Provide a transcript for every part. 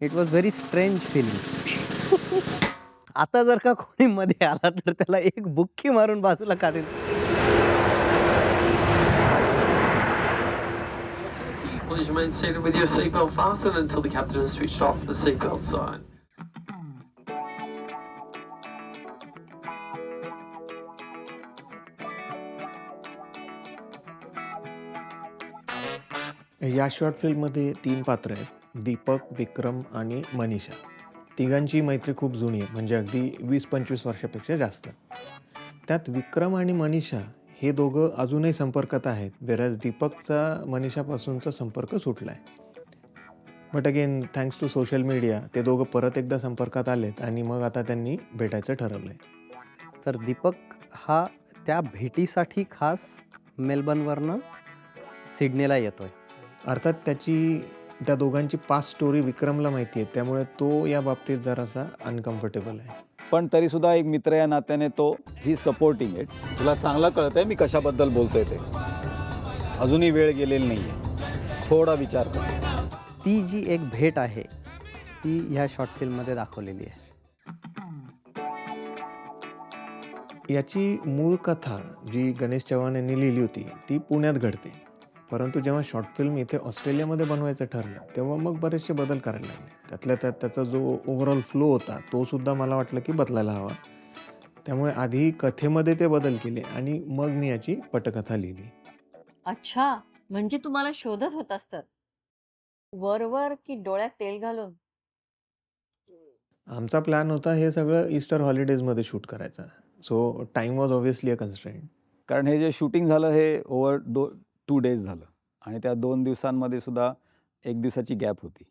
It was very strange feeling आता जर का कोणी मध्ये आला तर त्याला एक बुक्की मारून बाजूला काढेल. या शॉर्ट फिल्ममध्ये तीन पात्र आहेत. दीपक विक्रम आणि मनीषा. तिघांची मैत्री खूप जुनी आहे म्हणजे अगदी वीस पंचवीस वर्षापेक्षा जास्त. त्यात विक्रम आणि मनीषा हे दोघं अजूनही संपर्कात आहेत वेरॅज दीपकचा मनीषापासूनचा संपर्क सुटला आहे but again thanks to social media ते दोघं परत एकदा संपर्कात आलेत आणि मग आता त्यांनी भेटायचं ठरवलं आहे तर दीपक हा त्या भेटीसाठी खास मेलबर्नवरनं सिडनीला येतोय. अर्थात त्याची त्या दोघांची पास्ट स्टोरी विक्रमला माहिती आहे. त्यामुळे तो या बाबतीत जरासा अनकम्फर्टेबल आहे. पण तरी सुद्धा एक मित्र या नात्याने तो ही सपोर्टिंग आहे. तुला चांगलं कळत आहे मी कशाबद्दल बोलतोय ते. अजूनही वेळ गेलेली नाही आहे थोडा विचार कर. ती जी एक भेट आहे ती ह्या शॉर्ट फिल्ममध्ये दाखवलेली आहे. याची मूळ कथा जी गणेश चव्हाण यांनी लिहिली होती ती पुण्यात घडते. परंतु जेव्हा शॉर्ट फिल्म इथे ऑस्ट्रेलियामध्ये बनवायचं ठरलं तेव्हा मग बरेचसे बदल करायला लागले. त्यातल्या त्यात त्याचा जो ओव्हरऑल फ्लो होता तो सुद्धा मला वाटलं की बदलायला हवा. त्यामुळे आधी कथेमध्ये ते बदल केले आणि मग मी याची पटकथा लिहिली. अच्छा म्हणजे तुम्हाला शोधत होतास तर? वरवर की डोळ्यात तेल घालून? आमचा प्लॅन होता हे सगळं इस्टर हॉलिडेजमध्ये शूट करायचा. So time was obviously a constraint कारण हे जे शूटिंग झालं हे ओव्हर दो टू डेज झालं. आणि त्या दोन दिवसांमध्ये सुद्धा एक दिवसाची गॅप होती.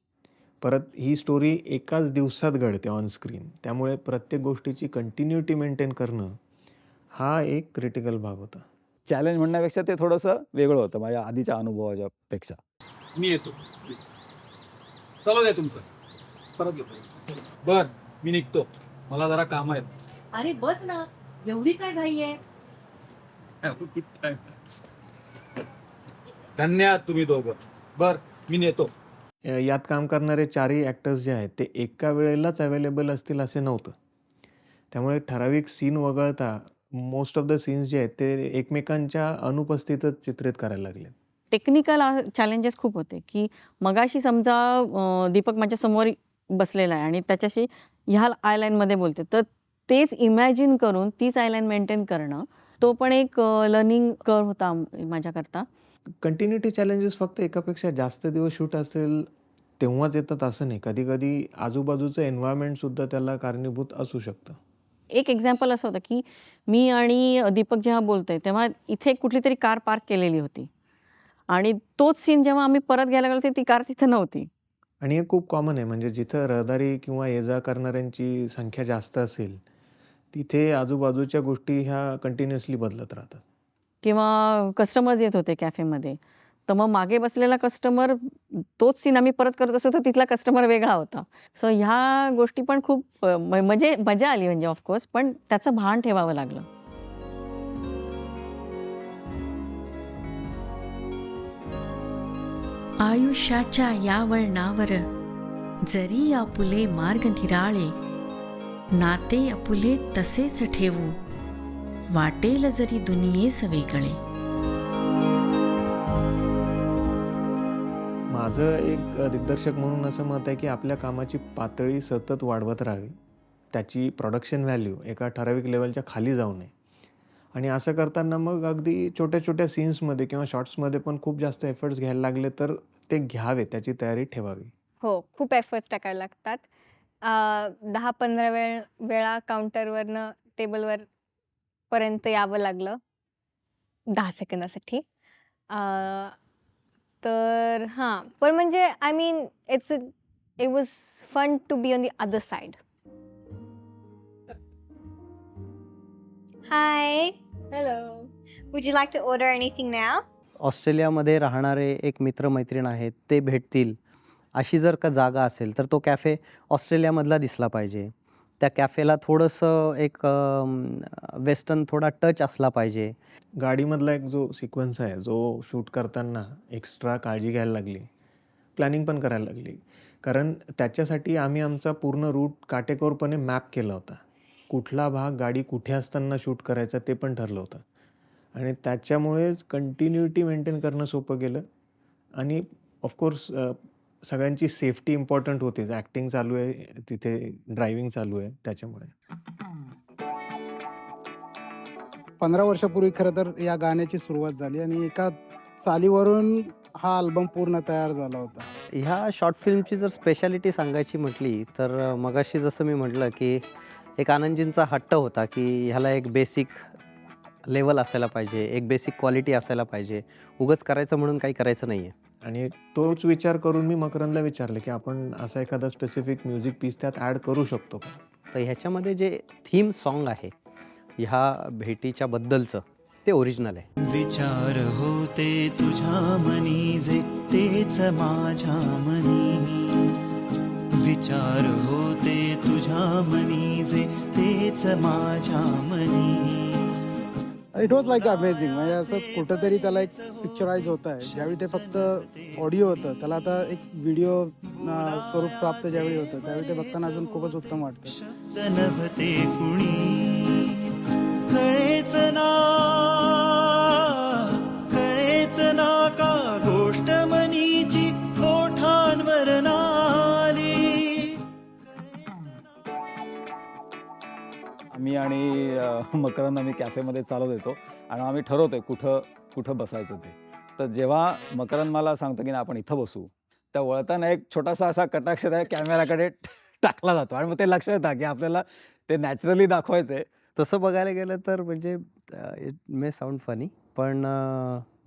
परत ही स्टोरी एकाच दिवसात घडते ऑन स्क्रीन त्यामुळे प्रत्येक गोष्टीची कंटिन्युटी मेंटेन करणं हा एक क्रिटिकल भाग होता. चॅलेंज म्हणण्यापेक्षा ते थोडंसं वेगळं होतं माझ्या आधीच्या अनुभवाच्या पेक्षा. मी येतो. चालू द्या तुमचं. परत येतो. बर मी निघतो. मला जरा काम आहेत. अरे बस ना. एवढी काय घाई आहे. धन्यवाद तुम्ही दोघं. बर मी नेतो. यात काम करणारे चारही ॲक्टर्स जे आहेत ते एका वेळेलाच अवेलेबल असतील असे नव्हतं. त्यामुळे ठराविक सीन वगळता मोस्ट ऑफ द सीन्स जे आहेत ते एकमेकांच्या अनुपस्थितच चित्रित करायला लागले. टेक्निकल चॅलेंजेस खूप होते की मगाशी समजा दीपक माझ्यासमोर बसलेला आहे आणि त्याच्याशी ह्या आयलाईनमध्ये बोलते तर तेच इमॅजिन करून तीच आयलाईन मेंटेन करणं तो पण एक लर्निंग कर होता माझ्याकरता. कंटिन्युटी चॅलेंजेस फक्त एकापेक्षा जास्त दिवस शूट असेल तेव्हाच येतात असं नाही. कधी कधी आजूबाजूचं एन्व्हायरमेंटसुद्धा त्याला कारणीभूत असू शकतं. एक एक्झाम्पल असं होतं की मी आणि दीपक जेव्हा बोलतोय तेव्हा इथे कुठली तरी कार पार्क केलेली होती. आणि तोच सीन जेव्हा आम्ही परत घ्यायला गेलो ती कार तिथे नव्हती. आणि हे खूप कॉमन आहे. म्हणजे जिथं रहदारी किंवा ये जा करणाऱ्यांची संख्या जास्त असेल तिथे आजूबाजूच्या गोष्टी ह्या कंटिन्युअसली बदलत राहतात. किंवा कस्टमर्स येत होते कॅफेमध्ये तर मग मागे बसलेला कस्टमर तोच सीन आम्ही परत करत असतो तर तिथला कस्टमर वेगळा होता. सो ह्या गोष्टी पण खूप म- म्हणजे मजा आली म्हणजे ऑफकोर्स पण त्याचं भान ठेवावं लागलं. आयुष्याच्या या वळणावर जरी आपुले मार्ग निराळे नाते आपुले तसेच ठेवू वाटेल जरी दुनियेस वेगळे माझं एक दिग्दर्शक म्हणून असं मत आहे की आपल्या कामाची पातळी सतत वाढवत राहावी. त्याची प्रोडक्शन व्हॅल्यू एका ठराविक लेवलच्या खाली जाऊ नये. आणि असं करताना मग अगदी छोट्या छोट्या सीन्समध्ये किंवा शॉर्ट्समध्ये पण खूप जास्त एफर्ट्स घ्यायला लागले तर ते घ्यावे त्याची तयारी ठेवावी. हो खूप एफर्ट्स टाकायला लागतात. अं, दहा पंधरा वेळ वेळा काउंटरवरनं टेबलवर पर्यंत यावं लागलं. दहा सेकंदासाठी. अं, तर हां पण म्हणजे I mean it's it was fun to be on the other side Hi. Hello Would you like to order anything now? ऑस्ट्रेलियामध्ये राहणारे एक मित्रमैत्रीण आहेत ते भेटतील. अशी जर का जागा असेल तर तो कॅफे ऑस्ट्रेलियामधला दिसला पाहिजे. त्या कॅफेला थोडंसं एक वेस्टर्न थोडा टच असला पाहिजे. गाडीमधला एक जो सिक्वेन्स आहे जो शूट करताना एक्स्ट्रा काळजी घ्यायला लागली प्लॅनिंग पण करायला लागली. कारण त्याच्यासाठी आम्ही आमचा पूर्ण रूट काटेकोरपणे मॅप केला होता. कुठला भाग गाडी कुठे असताना शूट करायचा ते पण ठरलं होतं. आणि त्याच्यामुळेच कंटिन्युटी मेंटेन करणं सोपं गेलं. आणि ऑफकोर्स सगळ्यांची सेफ्टी इम्पॉर्टंट होतीच ॲक्टिंग चालू आहे तिथे ड्रायव्हिंग चालू आहे त्याच्यामुळे. पंधरा वर्षापूर्वी खरं तर या गाण्याची सुरुवात झाली आणि एका चालीवरून हा अल्बम पूर्ण तयार झाला होता. ह्या शॉर्ट फिल्मची जर स्पेशालिटी सांगायची म्हटली तर मगाशी जसं मी म्हटलं की एक आनंदजींचा हट्ट होता की ह्याला एक बेसिक लेवल असायला पाहिजे एक बेसिक क्वालिटी असायला पाहिजे. उगच करायचं म्हणून काही करायचं नाही आहे आणि तोच विचार करून मी मकरंदला विचारलं की आपण असा एखादा स्पेसिफिक म्युझिक पीस त्यात ॲड करू शकतो का? तर ह्याच्यामध्ये जे थीम सॉन्ग आहे ह्या भेटीच्या बद्दलचं ते ओरिजिनल आहे. विचार होते तुझ्या मनी जे तेच माझ्या मनी. विचार होते तुझ्या मनी जे तेच माझ्या मनी. इट वॉज लाईक अमेझिंग म्हणजे असं कुठंतरी त्याला एक पिक्चराईज होत आहे. ज्यावेळी ते फक्त ऑडिओ होतं त्याला आता एक व्हिडिओ स्वरूप प्राप्त ज्यावेळी होतं त्यावेळी ते बघताना अजून खूपच उत्तम वाटतं. मी आणि मकरांना मकरंद आम्ही कॅफेमध्ये चालत येतो आणि आम्ही ठरवतो आहे कुठं कुठं बसायचं ते. तर जेव्हा मकरंद मला सांगतो की ना आपण इथं बसू. त्या वळताना एक छोटासा असा कटाक्ष त्या कॅमेराकडे टाकला जातो आणि मग ते लक्षात येतं की आपल्याला ते नॅचरली दाखवायचं आहे तसं बघायला गेलं तर म्हणजे इट मे साऊंड फनी पण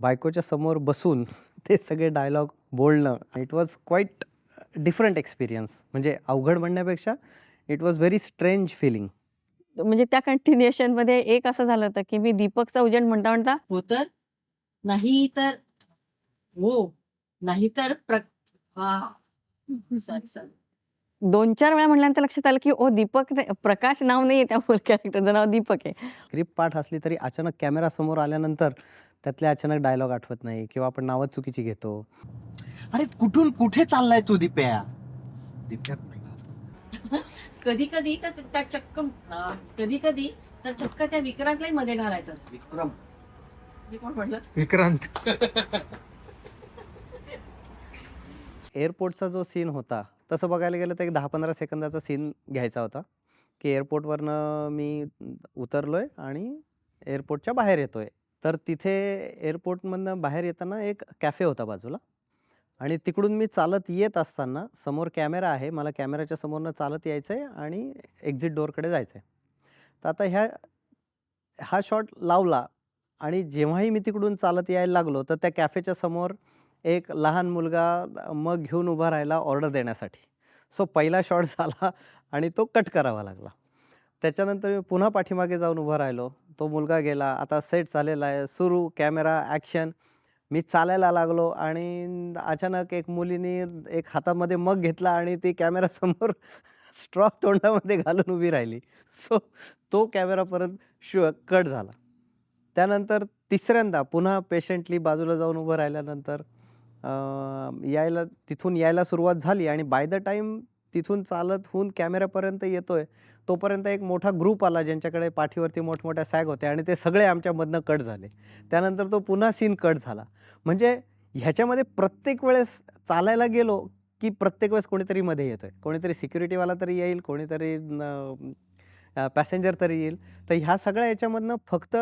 बायकोच्या समोर बसून ते सगळे डायलॉग बोलणं it was quite different experience. म्हणजे अवघड म्हणण्यापेक्षा it was very strange feeling. म्हणजे त्या कंटिन्युएशनमध्ये एक असं झालं होतं की मी दीपकचा उजेड म्हणता म्हणता हो तर? नाही तर? हो. नाही तर प्र हा. सॉरी सॉरी दोन चार वेळा म्हणल्यानंतर लक्षात आलं की ओ दीपक ते- प्रकाश नाव नाही आहे त्या फुल कॅरेक्टरचं नाव दीपक आहे. स्क्रिप्ट पाठ असली तरी अचानक कॅमेरा समोर आल्यानंतर त्यातले अचानक डायलॉग आठवत नाही किंवा आपण नावच चुकीची घेतो. अरे कुठून कुठे चाललाय तू दिप्या? दिप्या कुठे? कधी कधी तर त्या चक्क कधी कधी तर चक्क त्या विक्रांतलाही मध्ये घालायचं असतं. विक्रम. हे कोण म्हणलं विक्रांत. एअरपोर्टचा जो सीन होता तसं बघायला गेलं तर एक दहा पंधरा सेकंदाचा सीन घ्यायचा होता की एअरपोर्टवरनं मी उतरलो आहे आणि एअरपोर्टच्या बाहेर येतो आहे तर तिथे एअरपोर्टमधनं बाहेर येताना एक कॅफे होता बाजूला. आणि तिकडून मी चालत येत असताना समोर कॅमेरा आहे मला कॅमेऱ्याच्या समोरनं चालत यायचं आहे आणि एक्झिट डोअरकडे जायचं आहे तर आता ह्या हा शॉट लावला आणि जेव्हाही मी तिकडून चालत यायला लागलो तर त्या कॅफेच्या समोर एक लहान मुलगा मग घेऊन उभा राहिला ऑर्डर देण्यासाठी. सो पहिला शॉट झाला आणि तो कट करावा लागला. त्याच्यानंतर मी पुन्हा पाठीमागे जाऊन उभा राहिलो. तो मुलगा गेला. आता सेट झालेला आहे. सुरू कॅमेरा ॲक्शन मी चालायला लागलो आणि अचानक एक मुलीने एक हातामध्ये मग घेतला आणि ती कॅमेरासमोर स्ट्रॉ तोंडामध्ये घालून उभी राहिली. सो तो कॅमेरा परत शु कट झाला. त्यानंतर तिसऱ्यांदा पुन्हा पेशंटली बाजूला जाऊन उभं राहिल्यानंतर यायला तिथून यायला सुरुवात झाली आणि बाय द टाईम तिथून चालत होऊन कॅमेऱ्यापर्यंत येतोय तोपर्यंत एक मोठा ग्रुप आला ज्यांच्याकडे पाठीवरती मोठमोठ्या सॅग होत्या आणि ते सगळे आमच्यामधनं कट झाले. त्यानंतर तो पुन्हा सीन कट झाला. म्हणजे ह्याच्यामध्ये प्रत्येक वेळेस चालायला गेलो की प्रत्येक वेळेस कोणीतरी मध्ये येतोय. कोणीतरी सिक्युरिटीवाला तरी येईल कोणीतरी पॅसेंजर तरी येईल. तर ह्या सगळ्या याच्यामधनं फक्त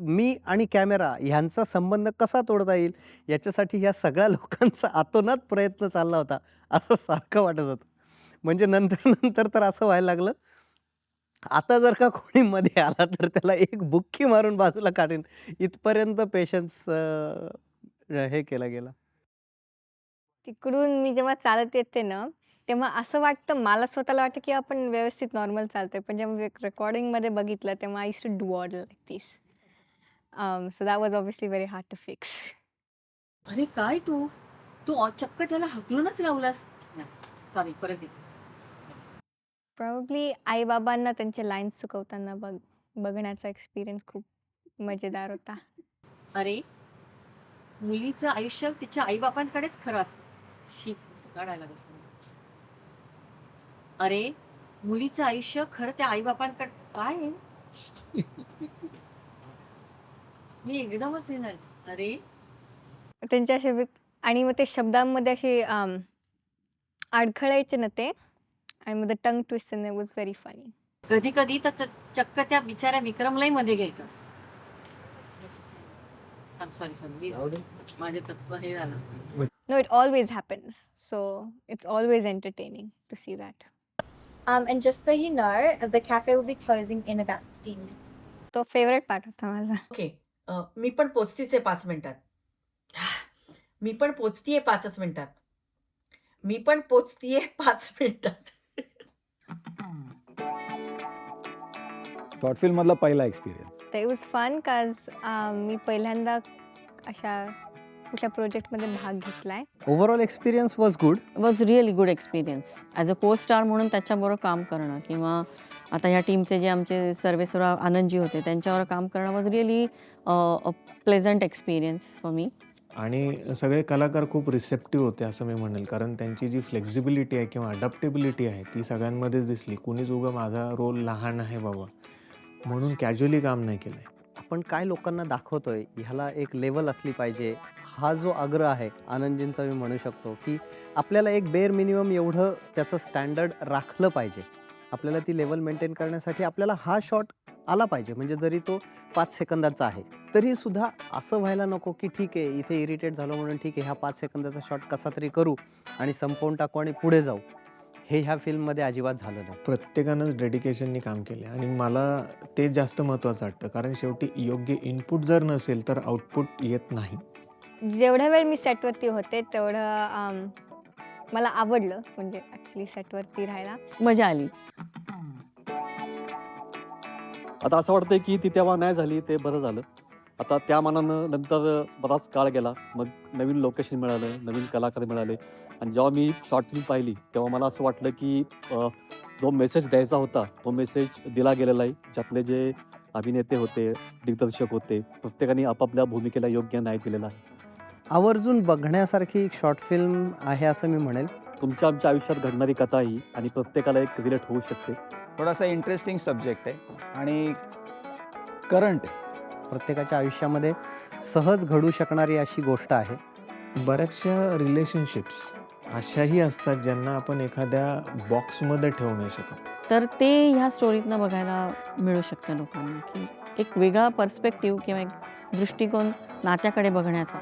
मी आणि कॅमेरा ह्यांचा संबंध कसा तोडता येईल याच्यासाठी ह्या सगळ्या लोकांचा आतोनात प्रयत्न चालला होता असं सारखं वाटत होतं. म्हणजे नंतर नंतर तर असं व्हायला लागलं. आता जर का कोणी मध्ये आला तर त्याला एक बुक्की मारून बाजूला काढेन. इथपर्यंत पेशन्स हे केला गेला. तिकडून मी जेव्हा चालत येते ना तेव्हा असं वाटतं मला स्वतःला वाटतं की आपण व्यवस्थित नॉर्मल चालतोय. पण जेव्हा रेकॉर्डिंगमध्ये बघितलं तेव्हा I to do all like this so that was obviously very hard to fix अरे काय तू? तू चक्क त्याला हकलूनच लावलास. सॉरी परत. प्रॉब्ली आईबाबांना त्यांचे लाईन्स चुकवताना बघ बघण्याचा एक्सपिरियन्स खूप मजेदार होता. अरे मुलीचं आयुष्य तिच्या आईबापांकडेच खरं असतं. शी अरे मुलीचं आयुष्य खरं त्या आईबापांकडे काय? आहे मी एकदमच हे नाही अरे. त्यांच्या शब्द आणि मग ते शब्दांमध्ये असे अडखळायचे ना ते आणि मग tongue twist was very funny कधी कधी तर च- चक्क त्या बिचाऱ्या विक्रमलाही मध्ये घ्यायचंस सॉरी सॉरी माझे तत्व हे झालं. No it always happens so it's always entertaining to see that Um, and just so you know, the cafe will be closing in about 15 minutes. तो फेवरेट पार्ट होता माझा. ओके अ, मी पण पोचतीच आहे पाच मिनिटात. मी पण पोचतीये पाचच मिनिटात. मी पण पोचतीये पाच मिनिटात. शॉर्ट फिल्ममधला पहिला एक्सपिरियन्स तर इट वॉज फन काज मी पहिल्यांदा अशा कुठल्या प्रोजेक्टमध्ये भाग घेतलाय. Overall experience was good was really good experience as a co star म्हणून त्याच्याबरोबर काम करणं किंवा आता ह्या टीमचे जे आमचे सर्वेसर्वा आनंदजी होते त्यांच्यावर काम करणं was really a pleasant experience for me आणि सगळे कलाकार खूप रिसेप्टिव्ह होते असं मी म्हणेल. कारण त्यांची जी फ्लेक्झिबिलिटी आहे किंवा अडॅप्टेबिलिटी आहे ती सगळ्यांमध्येच दिसली. कुणीच उगं माझा रोल लहान आहे बाबा. म्हणून कॅज्युअली काम नाही केलं आपण काय लोकांना दाखवतोय ह्याला एक लेवल असली पाहिजे. हा जो आग्रह आहे आनंदजींचा मी म्हणू शकतो की आपल्याला एक बेअर मिनिमम एवढं त्याचं स्टँडर्ड राखलं पाहिजे. आपल्याला ती लेवल मेंटेन करण्यासाठी आपल्याला हा शॉट आला पाहिजे. म्हणजे जरी तो पाच सेकंदाचा आहे तरी सुद्धा असं व्हायला नको की ठीक आहे इथे इरिटेट झालो म्हणून ठीक आहे ह्या पाच सेकंदाचा शॉट कसा तरी करू आणि संपवून टाकू आणि पुढे जाऊ. हे ह्या फिल्ममध्ये अजिबात झालं नाही. प्रत्येकानंच डेडिकेशननी काम केलं आणि मला ते जास्त महत्त्वाचं वाटतं. कारण शेवटी योग्य इनपुट जर नसेल तर आउटपुट येत नाही. जेवढ्या वेळ मी सेटवरती होते तेवढं मला आवडलं म्हणजे ॲक्च्युली सेटवरती राहायला. मजा आली. आता असं वाटतंय की ती तेव्हा नाही झाली ते बरं झालं. आता त्या मानानं नंतर बराच काळ गेला. मग नवीन लोकेशन मिळालं नवीन कलाकार मिळाले. आणि जेव्हा मी शॉर्ट फिल्म पाहिली तेव्हा मला असं वाटलं की अ, जो मेसेज द्यायचा होता तो मेसेज दिला गेलेला आहे. ज्यातले जे अभिनेते होते दिग्दर्शक होते प्रत्येकाने आपापल्या भूमिकेला योग्य न्याय दिलेला आहे. आवर्जून बघण्यासारखी एक शॉर्ट फिल्म आहे असं मी म्हणेल. तुमच्या आमच्या आयुष्यात घडणारी कथा ही आणि प्रत्येकाला एक रिलेट होऊ शकते. थोडासा इंटरेस्टिंग सब्जेक्ट आहे आणि करंट आहे. प्रत्येकाच्या आयुष्यामध्ये सहज घडू शकणारी अशी गोष्ट आहे. बऱ्याचशा रिलेशनशिप्स अशाही असतात ज्यांना आपण एखाद्या बॉक्समध्ये ठेवू नाही शकत. तर ते ह्या स्टोरीतनं बघायला मिळू शकतं लोकांना की एक वेगळा पर्स्पेक्टिव्ह किंवा एक दृष्टिकोन नात्याकडे बघण्याचा.